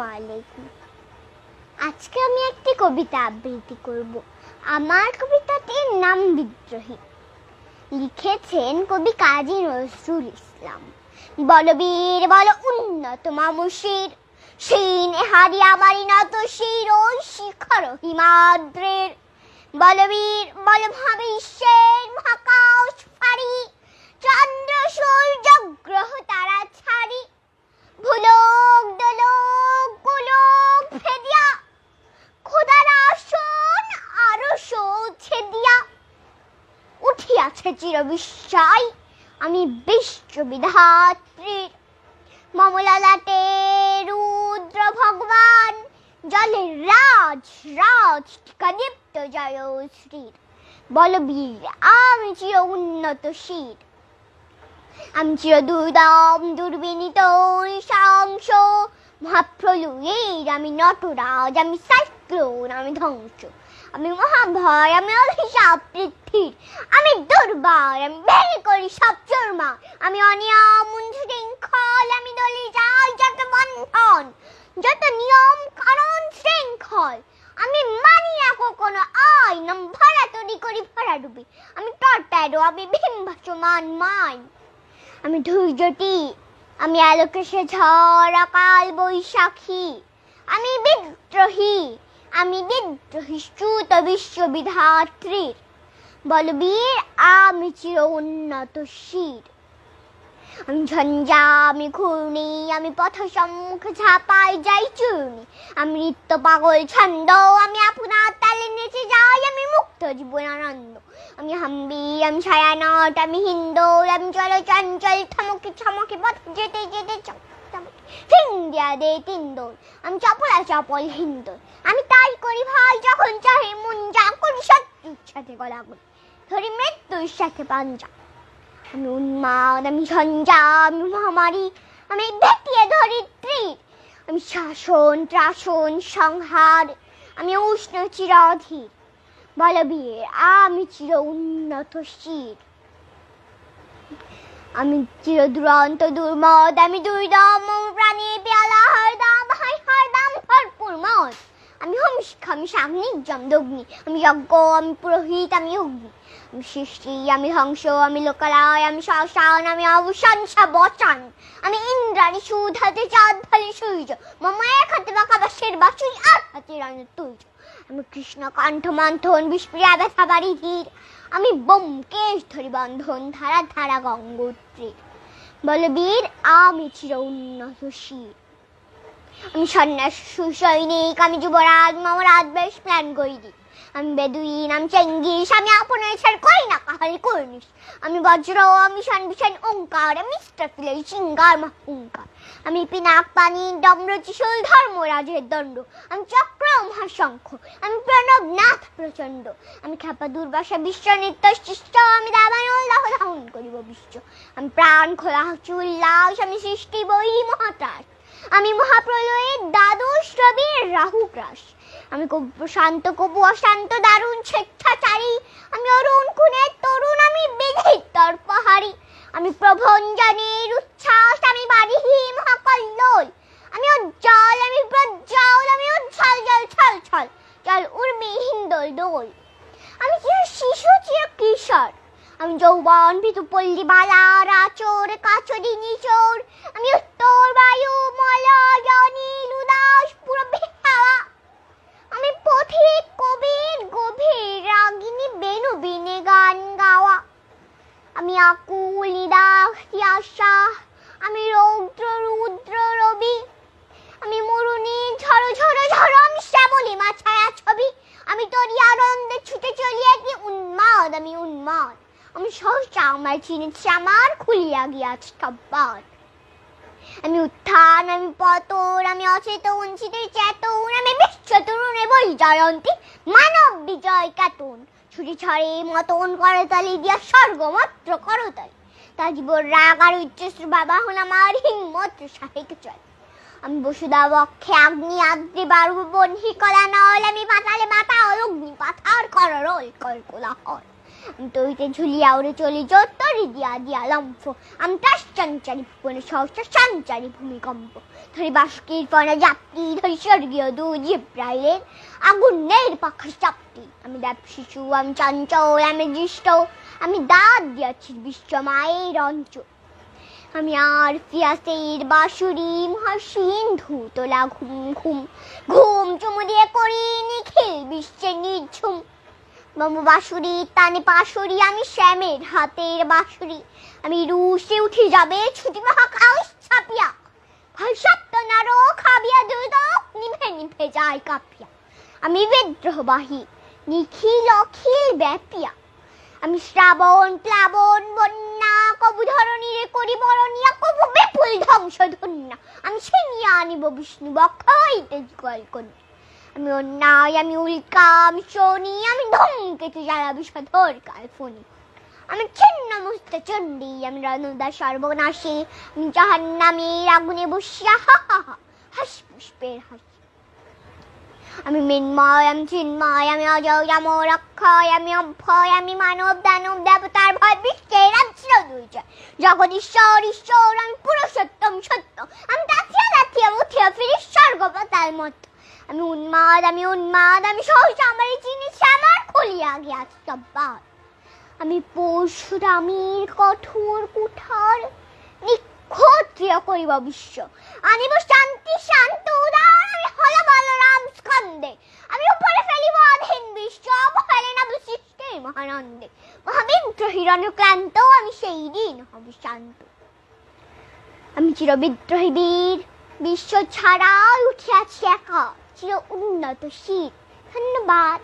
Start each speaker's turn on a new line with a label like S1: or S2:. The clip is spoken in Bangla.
S1: আলাইকুম আজকে আমি একটি কবিতা আবৃত্তি করব। আমার কবিতাটির নাম বিদ্রোহী। লিখেছেন কবি কাজী নজরুল ইসলাম। বলবীর বল উন্নত মামুষির সিনে হারিয়া বাড়ি নত শির শিখর হিমাদ্রের। বলবীর বল ভাবে সৌছে দিয়া উঠিয়াছে চির বিস্ময় আমি বিশ্ববিধাত্রীর মমলালাটে রুদ্র ভগবান, জলের রাজ রাজ দীপ্ত জয় শ্রীর। বলবীর, আমি চির উন্নত শির। আমি চির দুর্দম, দুর্বিনীত নৃশংস মহাপ্রলয়ের, আমি নটরাজ, আমি সাইক্লোন, আমি ধ্বংস। আমি মহাভয়, আমি অভিশাপ পৃথিবীর আমি দুর্বার, আমি বের করি সব চর্মা আমি অনিয়ম শৃঙ্খল আমি দলি যাই যত বন্ধন, যত নিয়ম, কারণ, শৃঙ্খল। আমি মানি না কখনো আইন আমি ভাড়া তৈরি করি ভাড়া ডুবি। আমি টর্পেডো, আমি ভীম ভাসমান মাই আমি ধৈর্যটি আমি আলোকেশে ঝড়, অকাল বৈশাখী। আমি বিদ্রোহী আমি শ্রুত বিশ্ববিধাত্রীর বলবীর আমি চির উন্নত শির। আমি ঝঞ্ঝা আমি ঘূর্ণি, আমি পথ সম্মুখে ঝাঁপাই, যাই চূর্ণি। আমি নৃত্য পাগল ছন্দ, আমি আপনার তালে নেচে যাই, আমি মুক্ত জীবন আনন্দ আমি হাম্বি, আমি ছায়ানট, আমি হিন্দোল আমি চল চঞ্চল থমকে ছমকে পথ যেতে যেতে ফিং দে তিন দোল আমি চপলা চপল হিন্দোল। আমি তাই করি ভাই যখন চাহে মন যা করি শত্রুর সাথে গলা করি। ধরি মৃত্যুর সাথে পাঞ্জা। আমি উন্মাদ, আমি ঝঞ্ঝা আমি মহামারী। আমি ভেটিয়ে ধরিত্রী আমি শাসন, ত্রাসন, সংহার। আমি উষ্ণ চিরাধীর। বলবীর আমি চির উন্নত শির। আমি চির দুরন্ত দুর্মদ, আমি দুর্দম প্রাণী পেয়ালা, হরদম, হাই হরদম, ভরপুর মদ। আমি হংস আমি সাগ্নিক জমদগ্নি। আমি যজ্ঞ, আমি পুরোহিত, আমি অগ্নি। আমি সৃষ্টি, আমি হংস, আমি লোকালয়, আমি শ্মশান, আমি অবসান বচন আমি ইন্দ্রাণী সুধাতে চাঁদ, ফলে সূর্য। মম এক হাতে বাঁকা বাসের বাসুই আর হাতে রান তুর্য। আমি কৃষ্ণ কণ্ঠ, মন্থন বিষ্প্রিয়া বাড়ি ধীর আমি বোমকেশ ধরি বন্ধন, ধারা ধারা, গঙ্গোত্রী। বলবীর আমি চির উন্নত শির। আমি সন্ন্যাস, সুসৈনিক, আমি যুবরাজ, মমরাজ, বেশ প্ল্যান করি দিই আমি বেদুইন আমি চেঙ্গিস, আমি আপনার ছাড় করি না কাহারি করিস আমি বজ্র, আমি সন্বিষণ ওঙ্কার, আমি স্ট্রাফিলাই সিঙ্গার মহঙ্কার। আমি পিনাক পানি ডম্রচিশুল ধর্মরাজের দণ্ড। আমি চক্র, মহাশঙ্খ, আমি প্রণব নাথ প্রচণ্ড। আমি খ্যাপা দুর্বাসা বিশ্ব নিত্য শিষ্ট আমি দাবায়ন লাহ ধারণ করিব বিশ্ব। আমি প্রাণ খোলা উল্লাস আমি সৃষ্টি বৈরি মহাত্রাস আমি মহাপ্রলয়ের দ্বাদশ রবির রাহু গ্রাস। আমি প্রশান্ত কবু অশান্ত, দারুণ স্বেচ্ছাচারী। আমি অরুণ খুনের তরুণ, আমি বেধির তর্পহারি আমি প্রভঞ্জনের উচ্ছ্বাস, আমি বাড়িহি মহাকল্লোল আমি উজ্জ্বল, আমি প্রজ্জ্বল, আমি উজ্জ্বল, জল, ছল ছল, জল উর্মি হিন্দোল দোল। আমি চির শিশু, চির কিশোর। আমি যৌবন পিতু পল্লী, বালা, রাচোর কাচরি নিচোর। আমি উত্তর, বায়ু মলয় নীল উদাস পুরো আমি সহজা আমার চিনেছি, আমার খুলিয়া গিয়াছে কব্বর আমি উত্থান, আমি পতন, আমি অচেতন, শীতের চেতন, আমি বিশ্ব তরুণে বই জয়ন্তী মানব বিজয় কাতন ছুটি ছড়ে মতন করতালি দিয়া স্বর্গমাত্র করতালি তা জীবন রাগ আর উচ্চস্র বাবা হল আমার হিম্মত সাহেক চল আমি বসুদা বক্ষে আগ্নি আদ্রি বারু বন্ধি কলা নল, আমি পাতালে মাথা অগ্নি পাথার কর রোল কর কোলাহল আমি তৈতে ঝুলিয়া উড়ে চলি যত্তরি দিয়া দিয়া লম্ফ। আমি তার চঞ্চারি ভুবনে সহস্র সঞ্চারি ভূমিকম্প। ধরি বাসকির পনা জাপটি ধরি স্বর্গীয় দু জিব্রাইলের আগুনের পাখা চাপটি। আমি দেব শিশু, আমি চঞ্চল, আমি দৃষ্ট, আমি দাঁত দিয়াছি বিশ্ব মায়ের অঞ্চল আমি আর ফিয়াসের বাঁশুরি মহাসিন্ধু তোলা ঘুম ঘুম ঘুম চুমু দিয়ে করি নিখিল বিশ্বের নিঝুম। বাবু বাঁশুরি, তানে পাশুরি, আমি শ্যামের হাতের বাঁশুরি। আমি রুশে উঠে যাবে ছুটি মহাকাশ ছাপিয়া। ভয় সপ্ত নারো খাবিয়া দ্রুত নিভে নিভে যায় কাঁপিয়া। আমি বিদ্রোহবাহী, নিখিল অখিল ব্যাপিয়া। আমি শ্রাবণ, প্লাবন, বন্যা, কবু ধরণীরে করি বরণিয়া, কবু বিপুল ধ্বংস ধন্যা আমি ছিনিয়ে আনিব বিষ্ণু বক্ষ হইতে জল করি আমি অন্যায় আমি উল্কা, আমি শনি, আমি ধূমকেতু জ্বালা বিষধর কাল্পনি আমি ছিন্ন, মুস্ত চণ্ডী, আমি রণদা সর্বনাশী, আমি জাহান্নামের আগুনে বসিয়া, হা হা হা, হাস পুষ্পের হাসি। আমি মিন্ময়, আমি চিন্ময়, আমি অজয় অমর অক্ষয় আমি অভয়, আমি মানব, দানব, দেবতার ভয়, বিশ্বের রাজ্য দুইজয় জগৎ ঈশ্বর ঈশ্বর, আমি পুরুষোত্তম সত্য। আমি তাথিয়া তাথিয়া উঠিয়া ফিরি স্বর্গ পাতাল মতো। আমি উন্মাদ আমি উন্মাদ, আমি সহজে আমার চিনিছি আমার খুলিয়া গিয়াছে সব্বার আমি পরশুরামীর কঠোর, কুঠার নিক্ষত্রিয় করিব বিশ্ব। আনিব শান্তি, শান্ত, উদার আমি হল বলরাম স্কন্দে আমি উপরে ফেলিব অধীন বিশ্ব, অবহেলে না সৃষ্টির মহানন্দে। মহাবিদ্রোহী রণক্লান্ত আমি সেই দিন হব শান্ত। আমি চির বিদ্রোহী বীর, বিশ্ব ছাড়া উঠিয়াছি একা। চির উন্নত শীত ধন্যবাদ